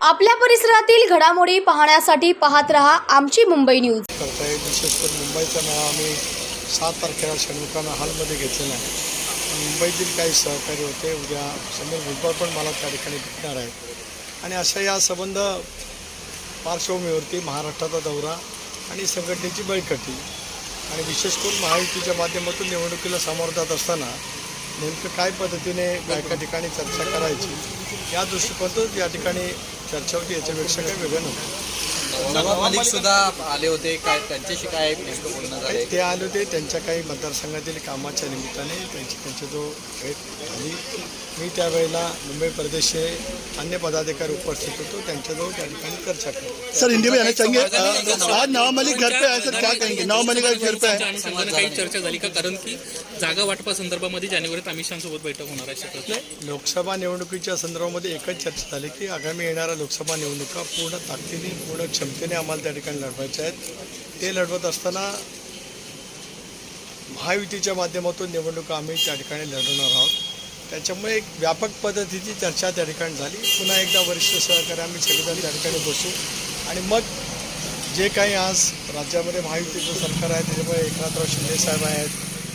आपल्या परिसरातील घडामोडी पाहण्यासाठी पाहत रहा आमची मुंबई न्यूज. करता येईल विशेष करून मुंबईचा नाव आम्ही सात तारखेला शनिकाना हॉलमध्ये घेतलेला आहे. मुंबईतील काही सहकारी होते उद्या समीर भुजबळ पण मला त्या ठिकाणी भेटणार आहेत. आणि अशा या संबंध पार्श्वभूमीवरती महाराष्ट्राचा दौरा आणि संघटनेची बळकटी आणि विशेष करून महायुतीच्या माध्यमातून निवडणुकीला सामोरं जात असताना नेमकं काय पद्धतीने एका ठिकाणी चर्चा करायची या दृष्टिकोनातून या ठिकाणी चर्चा होती याच्यापेक्षा काही वेगळं नव्हतं. नवाब मलिक सुद्धा आले होते. काय त्यांच्याशी काय नेमकं बोलणं ते आले होते. त्यांच्या काही मतदारसंघातील कामाच्या निमित्ताने त्यांची त्यांची जो भेट झाली मी त्यावेळेला मुंबई प्रदेशचे अन्य पदाधिकारी उपस्थित होतो. त्यांच्याजवळ त्या ठिकाणी चर्चा केली. सर हिंदी में चाहेंगे आज नवाब मलिक घर पे आए सर क्या कहेंगे? नवाब मलिक आज घर पे अनुषंगाने काही चर्चा झाली का? कारण की जागा वाटपासंदर्भामध्ये जानेवारीत अमित शहासोबत बैठक होणार आहे लोकसभा निवडणुकीच्या संदर्भामध्ये एकच चर्चा झाली की आगामी येणाऱ्या लोकसभा निवडणुका पूर्ण ताकदीने पूर्ण क्षमतेने आम्हाला त्या ठिकाणी लढवायचे आहेत. ते लढवत असताना महायुतीच्या माध्यमातून निवडणुका आम्ही त्या ठिकाणी लढवणार आहोत. त्याच्यामुळे एक व्यापक पद्धतीची चर्चा त्या ठिकाणी झाली. पुन्हा एकदा वरिष्ठ सहकारी आम्ही सगळेजण त्या ठिकाणी बसू. आणि मग जे काही आज राज्यामध्ये महायुतीचं सरकार आहे त्याच्यामुळे एकनाथराव शिंदे साहेब आहेत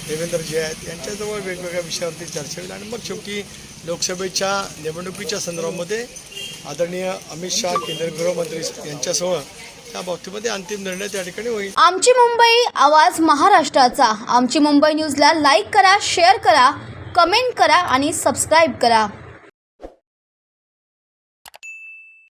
देवेंद्रजी आहेत यांच्याजवळ वेगवेगळ्या विषयावरती चर्चा होईल. आणि मग शेवटी लोकसभेच्या निवडणुकीच्या संदर्भामध्ये आदरणीय अमित शहा केंद्रीय गृहमंत्री यांच्यासह त्या बाबतीमध्ये अंतिम निर्णय त्या ठिकाणी होईल. आमची मुंबई आवाज महाराष्ट्राचा. आमची मुंबई न्यूजला लाईक करा शेअर करा कमेंट करा आणि सबस्क्राईब करा.